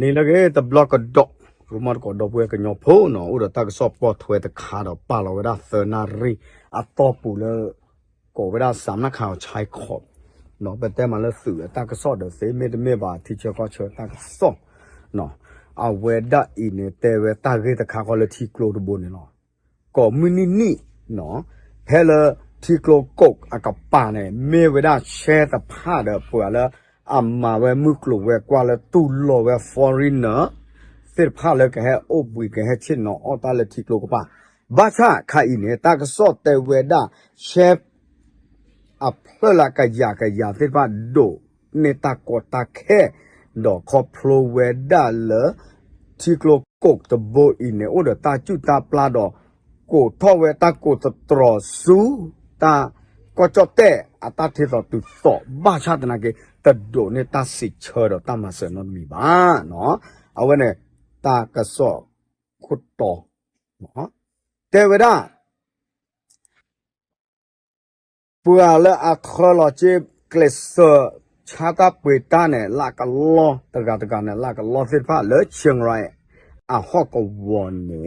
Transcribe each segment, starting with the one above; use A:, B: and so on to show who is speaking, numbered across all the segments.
A: နေလကေတဘလော့ကတော့ရမတ်ကတော့ပွဲကညောဖိုးနော်ဥဒတကဆော့ပေါ်ထွဲတခါတော့ပါလောဝဒသနာရီအတော့ပူလေကိုဝဒစမ်နခါချိုင်ခေါနော်ဘယ်တဲမှာလဲစုတကဆော့တော့စေမေတမေပါတီချေကောချေတကဆော့နော်အဝဲဒအင်းတဲ့ဝဲတကေတခါကောလေတီကလိုဒဘုန်နော်ကောမီနီနီနော်ဟဲလတီကလိုကုတ်အကပါနေမေဝဒရှဲတဖာတော့ပွာလဲ อามาเวมุกลูเวกว่าเลตุลโลเวฟอรินเนอร์เสร็จพาเลยแกโอบุยแกเช่นเนออตาเลทิกลูกปะบ้าชาคาอินเนตากสอดเตเวด้าเชฟอัพเลากายากายาเสร็จพาโดเนตากอตาแค่ดอกคอพลเวด้าเลทิกลูกกตโบอินเนโอเดตาจุตาปลาดอกโกท่อเวตาโกตตรอสูตาก็จอเต အတတိတော်သူတော့ဘာချတနာကေတဒိုနေတာစီချောတော့တမဆနမီပါနော်အဝဲနေတာကဆော့ခုတ်တော်နော်တေဝဒပူအလအခလချေကလစ်ချာတာပွေတာနဲ့လာကလောတကတကနဲ့လာကလောစစ်ဖာလေချင်ရိုင်အဟော့ကဝွန်နေ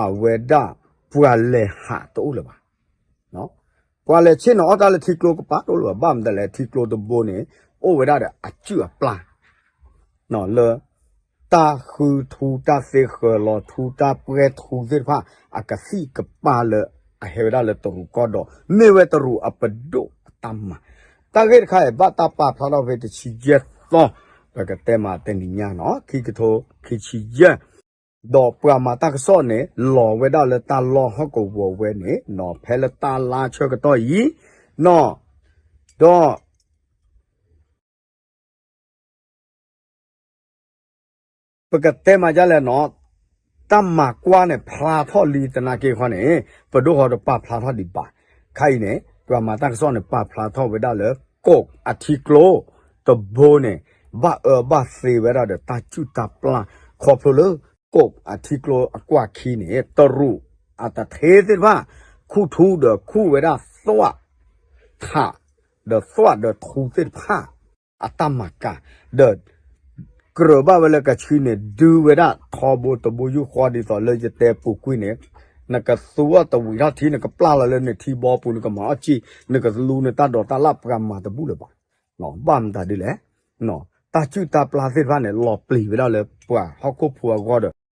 A: အဝဲဒါပူအလေဟာတိုးလပါနော် ပူအလေချင်းတော့အကလည်းတီကလိုကပါတိုးလပါဗမ်တယ်လေတီကလိုတဘိုးနေအိုဝဲဒါတဲ့အကျူအပလာနော်လေတာခူထူတာစေခလောထူတာပွဲထူစေဖာအကစီကပါလေအဟေဝဒါလေတူကောတော့မေဝဲတရူအပဒိုတမ္မာတာဂက်ခိုင်ဘတာပါဖလာဝဲတချီရက်သောဘကတဲမာတင်ညာနော်ခိကထိုခိချီရက် တော့ပရမတာကစောနေလော်ဝဲတော့လေတာလော်ဟော့ကိုဝဝဲနေနော်ဖဲလတာလာချောကတော့ဤနော်တော့ပကတဲမှာကြလဲနော်တမ္မာကွာနဲ့ဖလာထော့လီတနာကေခွနဲ့ပဒိုဟောတော့ပဖလာထော့ဒီပါခိုင်နေပရမတာကစောနေပဖလာထော့ဝဲတော့လေကုတ်အထီကလိုတဘိုးနေဘာအဘာစေဝဲတော့တာချူတာပလာခေါ်ဖလို့ กบอธิกโลอกว่าขีเนตรูอัตเทเสว่าคู่ทูเดอคู่เวลาสวะค่าเดอสวะเดอทูเส้นผ้าอัตมากะเดอเกรบ้าเวลากะชีเนดูเวลาทอโบตบุยุควาดีสอเลยจะเตะปูกุยเนนักสัวตวิราทีนักปลาละเลยเนทีบอปูนักหมาจีนักลูนตาดอตาลับกรรมาตะบุเลยบ้าหนอบ้ามตาดีแหละหนอตาจูตาปลาเส้นผ้าเนี่ยหลอปลีเวลาเลยป่าฮอกโกพัวกอด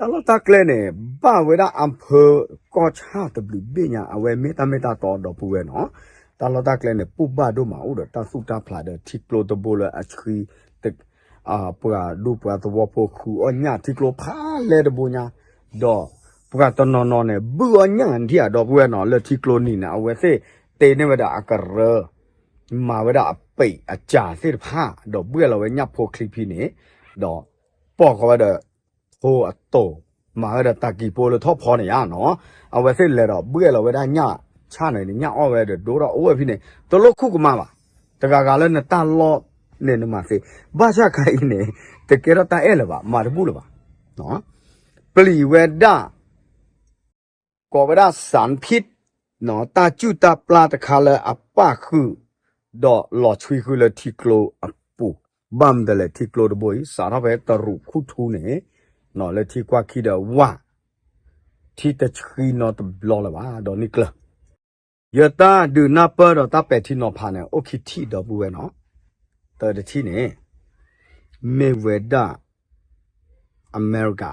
A: တလတကလဲနဲ့ဘာဝဲတာအမ်ဖာကောချာတဘလူပညာအဝဲမေတ္တာမေတ္တာတော်တော့ပူဝဲနော်တလတကလဲနဲ့ပုပ္ပတို့မှာဥဒတဆုတာဖလာတဲ့တီကလိုတဘိုလအချီတအာပရာဒူပရာတဝဖို့ခုအညာတီကလိုဖာလဲတဘူညာတော့ပကတနော်နော်နဲ့ဘူအညာန်တီတော့ဘွဲနော်လက်တီကလိုနီနာအဝဲစေတေနေဝဒအကရမာဝဒအပိတ်အကြာစေဖာတော့ဘွဲလောဝညဖို့ခလိပီနေတော့ပေါ့ခေါ်တဲ့ဟို အတော့မာရတကီပိုလထောဖောနေရနော်အဝဲစေလဲတော့ဘွဲလောဝဒညချနေညအော်ဝဲတဲ့ဒိုးတော့အဝဲဖိနေတလို့ခုကမပါတကကလည်းနဲ့တလော့နေနမစေဘာရှာခိုင်နေတကယ်တော့တာအဲ့လပါမာတဘူးလပါနော်ပလီဝဲဒကောဝဒစန်ဖြစ်နော်တာကျူတာပလာတခါလဲအပခုဒေါ်လော်ချွေခုလတီကလိုအပူဘမ်ဒလေတီကလိုဒဘိုစာရဘဲတရုခုထူနေ နော်လေတီကွာခီဒဝါတီတချီနော်တဘလောလပါဒေါ်နိကလယတာဒူနာပတော့တပက်တီနော်ဖာနေအိုခီတီတော့ဘူးပဲနော်တော်တချီနေမေဝေဒာအမေရိက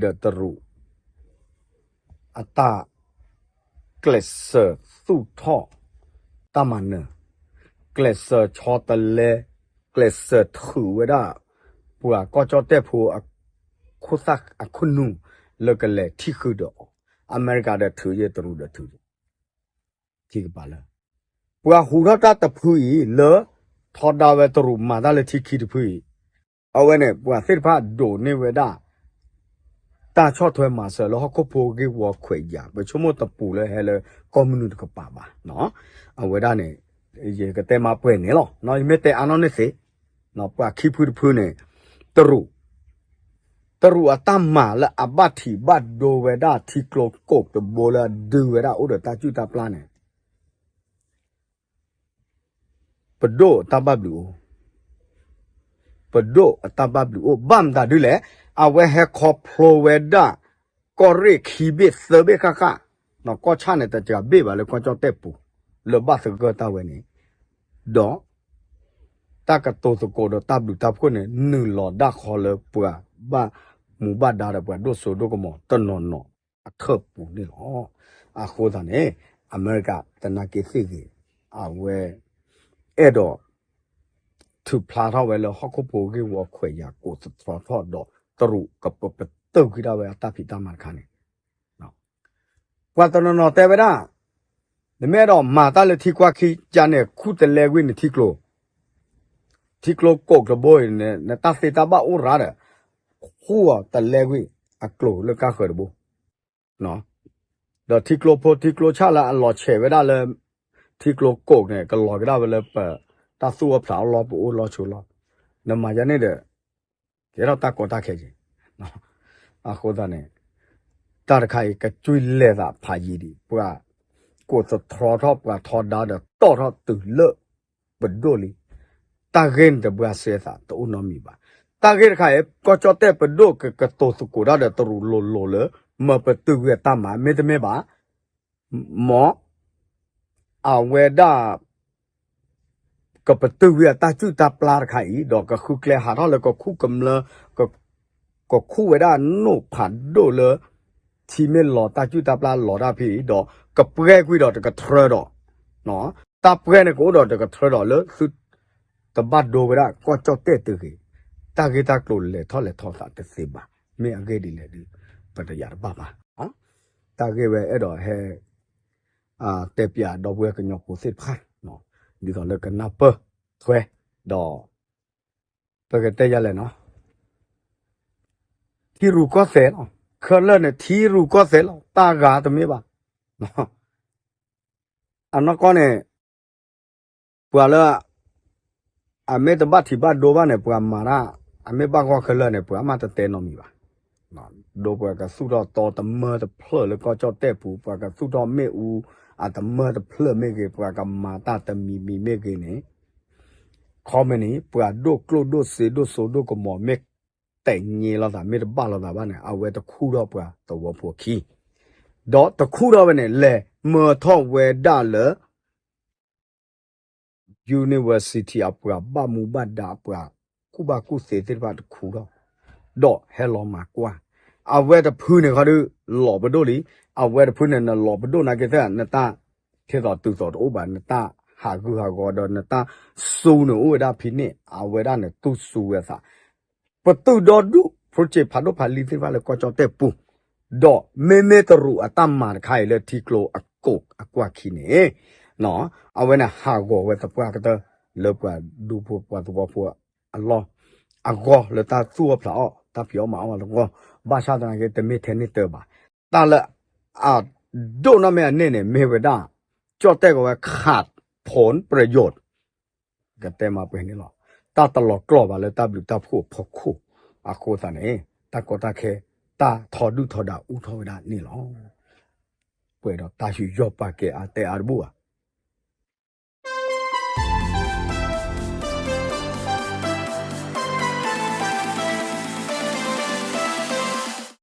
A: ဒတရူအတာကလစ်ဆာသူထောတမန်နကလစ်ဆာချောတလေကလစ်ဆာထူဝေဒာပူကောချောတက်ဖူအ ခုသအခုနုလကလေထိခုတော့အမေရိကတဲ့ထူရတူတဲ့ထူကြည့်ပါလားပူဟူရတာတဖူီလောထော်ဒါဝဲတူမာဒါလေထိခိတဖူီအဝဲနဲ့ပူစစ်ဖာဒိုနေဝဒါတာချော့ထွဲမှာဆလောခုဖိုကေဝခွေကြဘချုံမတပူလဲဟဲလေကွန်မြူနတီကပါပါနော်အဝဲဒါနဲ့ရေကတဲ့မှာပွဲနေလောနော်ယမတဲ့အနောနေစေနော်ပွာခိဖူဖူနေ တရူတရူအတမ္မာလအဘတ်တီဘတ်ဒိုဝဒါတီကလောကုတ်တဘောလာဒူဝဒါဥဒတာကျူတာပလာနေပဒိုတဘဘလူပဒိုတဘဘလူဘမ်ဒါဒူလေအဝဲဟခေါပလိုဝဒါကောရိခီဘစ်သဘေခခနော်ကောချနေတဲ့ကြဘေပါလေကောကြောတက်ပူလဘတ်စကတာဝဲနေဒေါတကတိုစကိုဒတဘလူတဖွနေနူလော်ဒါခေါ်လပွာဘာ မူဘဒါရပွာဒိုဆိုဒိုကမောတနော်နော်အခပ်ပူနေလောအခုဒါနေအမေရိကတနာကေစီကြီးအဝဲအဲ့တော့သူဖလာတော့ဝဲလဟခုပူကြီးဝခွေရကိုစထထော့တော့တရုကပပတုတ်ကြီးတော့ဝဲအတဖိတမန်ခါနေနော်ကွာတနော်နော်တဲဗရာနမဲတော့မာတလက်ထီကွာခီကြတဲ့ခုတလဲဝင်းထီကလိုထီကလိုကိုကဘိုင်းနဲ့နတသေတဘအိုရာတဲ့ ဟူဝတလဲဝင်းအကလိုလကခေါ်ဘူးနော်တော့ထီကလိုဖိုထီကလိုချလာအလောချေဝဲဒါလဲထီကလိုကိုနဲ့ကလောကဒါဝဲလဲပတဆူအဖလာလောပူလောချူလောနမရနေတဲ့ကျေတော့တကောတခဲချင်းနော်အခုဒါနဲ့တာတခိုင်ကကျွိလဲတာဖာကြီးဒီပွာကိုစထရတော့ပွာထော်ဒါ တာဂေခါရဲ့ကောချောတဲ့ပဒုကကတောစုကိုရတဲ့တရူလိုလိုလေမပတူရတမမေတမေပါမောအဝေဒကပတူရတချူတပလာခိုင်တော့ကခုကလေဟာတော့လကခုကမလကကခုဝေဒနုဖတ်ဒိုလေချီမေလော်တချူတပလာလော်တာဖေးတော့ကပွဲခွေတော့ကထရတော့နော်တပွဲနဲ့ကိုတော့ကထရတော့လေစုတပတ်ဒိုဝေဒကောချောတဲ့တူကြီး าะตาเปรเนี่ยกูดอกตะกะทรดอกเลสุตะบัดโดเวดาก็จอเตตึกตาเกตากลุเลทอเลทอสาตะสิบาเมอเกดิเลดิปะตะยาบาบาฮะตาเกเวเอดอเฮอ่าเตปยาดอกเวกะญอกูสิพาเนาะဒီတော့လကနာပထွဲတော့ပကတဲ့ရလဲနော်ที่รู้ก็เสร็จခလနဲ့သီရူကောဆဲလောတာဂါတမေပါနော်အနကောနဲ့ပွာလာအ မေပါကောခလနဲ့ပွာမတတဲနော်မီပါနော်ဒိုပွာကစုတော့တော်တမတဖလလကကြောက်တဲ့ပူပွာကစုတော့မေဦးအတမတဖလမေကေပွာကမာတာတမီမီမေကေနေကောမနီပွာဒိုကလိုဒိုစေဒိုဆိုဒိုကမောမေတဲ့ညေလာတာမေတပါလာတာဗာနဲ့အဝဲတခုတော့ပွာတော်ဖို့ခီတော့တခုတော့ဗနဲ့လဲမောထောဝဲဒါလ University အပွာဘာမူဘဒါပွာ กูบากูเสียติบาตคูดอกดอกเฮลอมากว่า เอาเวทพื้นเนี่ยเขาดูหลอบดูลีเอาเวทพื้นเนี่ยหลอบดูนะเกษตรนตาเทศตุสอดอุบานนตาหากูหากอดนตาสูนูอุดาพินเนี่ยเอาเวดาเนี่ยตุสูเวสะประตูดอดูโปรเจกต์พันธุ์พันลีติบาเลยก็จะเตปูดอกเมเมตรูอัตมมาไข่เลยทีโกลอโกกอกว่าคีเน่เนาะเอาไว้นะหากอเวตปวากเตเลบกว่าดูพวกว่าตัวพวก အလောအဂောလေတာသူအဖလာတာပြောမအောင်လောဘာသာတနာကေတမေထဲနေတဲ့ပါတာလအာဒိုနမေအနေနဲ့မေဝဒကြော့တဲ့ကောခတ်ผลประโยชน์ကတဲ့မှာပဲနေလောတာတလောကလောပါလေတဘလူတဖို့ဖခုအခုသနေတကောတခဲတာထော်ဒုထော်တာဥထော်ဒါနေလောပွဲတော့တာရှိရော့ပါကေအတဲအဘူ